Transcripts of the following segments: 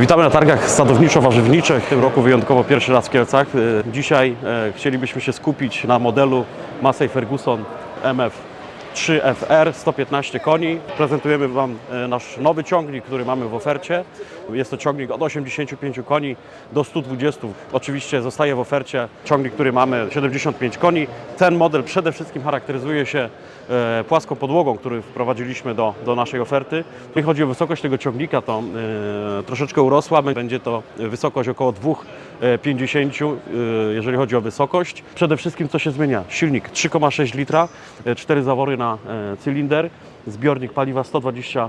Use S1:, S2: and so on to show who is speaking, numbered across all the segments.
S1: Witamy na targach sadowniczo-warzywniczych. W tym roku wyjątkowo pierwszy raz w Kielcach. Y, Dzisiaj e, chcielibyśmy się skupić na modelu Massey Ferguson MF 3FR 115 koni. Prezentujemy Wam e, nasz nowy ciągnik, który mamy w ofercie. Jest to ciągnik od 85 koni do 120. Oczywiście zostaje w ofercie ciągnik, który mamy 75 koni. Ten model przede wszystkim charakteryzuje się e, płaską podłogą, który wprowadziliśmy do, do naszej oferty. Jeśli chodzi o wysokość tego ciągnika, to e, troszeczkę urosła. Będzie to wysokość około 2,50 e, jeżeli chodzi o wysokość. Przede wszystkim co się zmienia? Silnik 3,6 litra, 4 zawory na e, cylinder, zbiornik paliwa 120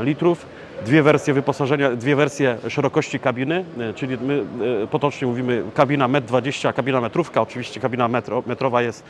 S1: e, litrów, dwie wersje wyposażenia, dwie wersje szerokości kabiny, e, czyli my e, potocznie mówimy kabina 1,20 m, kabina metrówka, oczywiście kabina metro, metrowa jest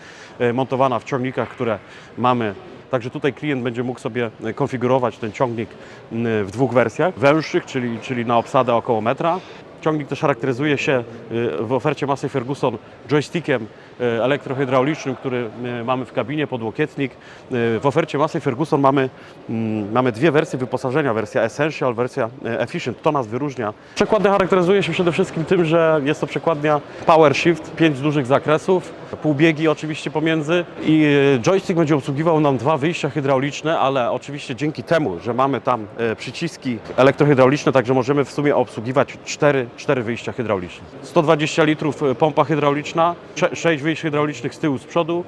S1: montowana w ciągnikach, które mamy Także tutaj klient będzie mógł sobie konfigurować ten ciągnik w dwóch wersjach. Węższych, czyli, czyli na obsadę około metra. Ciągnik też charakteryzuje się y, w ofercie Massey Ferguson joystickiem y, elektrohydraulicznym, który y, mamy w kabinie, podłokietnik. W ofercie Massey Ferguson mamy, mm, mamy dwie wersje wyposażenia, wersja Essential, wersja Efficient. To nas wyróżnia. Przekładnia charakteryzuje się przede wszystkim tym, że jest to przekładnia Power Shift, pięć dużych zakresów, półbiegi oczywiście pomiędzy i joystick będzie obsługiwał nam dwa wyjścia hydrauliczne, ale oczywiście dzięki temu, że mamy tam przyciski elektrohydrauliczne, także możemy w sumie obsługiwać cztery, cztery wyjścia hydrauliczne. 120 litrów y, pompa hydrauliczna, sze- sześć wyjść hydraulicznych z tyłu, z przodu.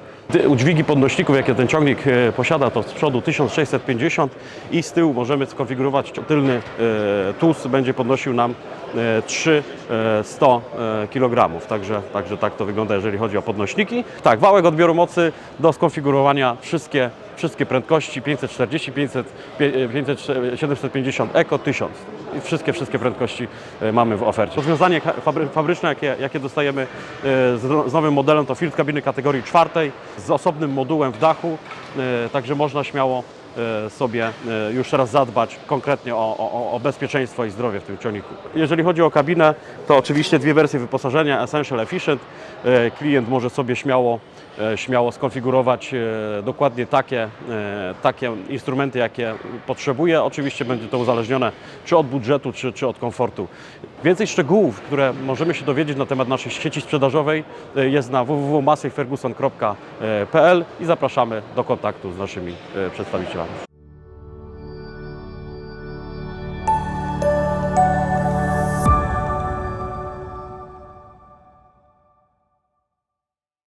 S1: Dźwigi podnośników, jakie ten ciągnik y, posiada, to z przodu 1650 i z tyłu możemy skonfigurować tylny y, TUS, będzie podnosił nam e, 300 kg. Także, także tak to wygląda, jeżeli chodzi o podnośniki. Tak, wałek odbioru mocy do skonfigurowania wszystkie, wszystkie prędkości 540, 500, pie- 500, 750 Eco 1000. I wszystkie, wszystkie prędkości e, mamy w ofercie. Rozwiązanie fabryczne, jakie, jakie dostajemy e, z, z nowym modelem, to filtr kabiny kategorii czwartej z osobnym modułem w dachu, e, także można śmiało sobie e, już teraz zadbać konkretnie o, o, o bezpieczeństwo i zdrowie w tym ciągniku. Jeżeli chodzi o kabinę, to oczywiście dwie wersje wyposażenia Essential Efficient. E, Klient może sobie śmiało, e, śmiało skonfigurować e, dokładnie takie, e, takie instrumenty, jakie potrzebuje. Oczywiście będzie to uzależnione czy od budżetu, czy, czy od komfortu. Więcej szczegółów, które możemy się dowiedzieć na temat naszej sieci sprzedażowej e, jest na www.masseyferguson.pl i zapraszamy do kontaktu z naszymi e, przedstawicielami.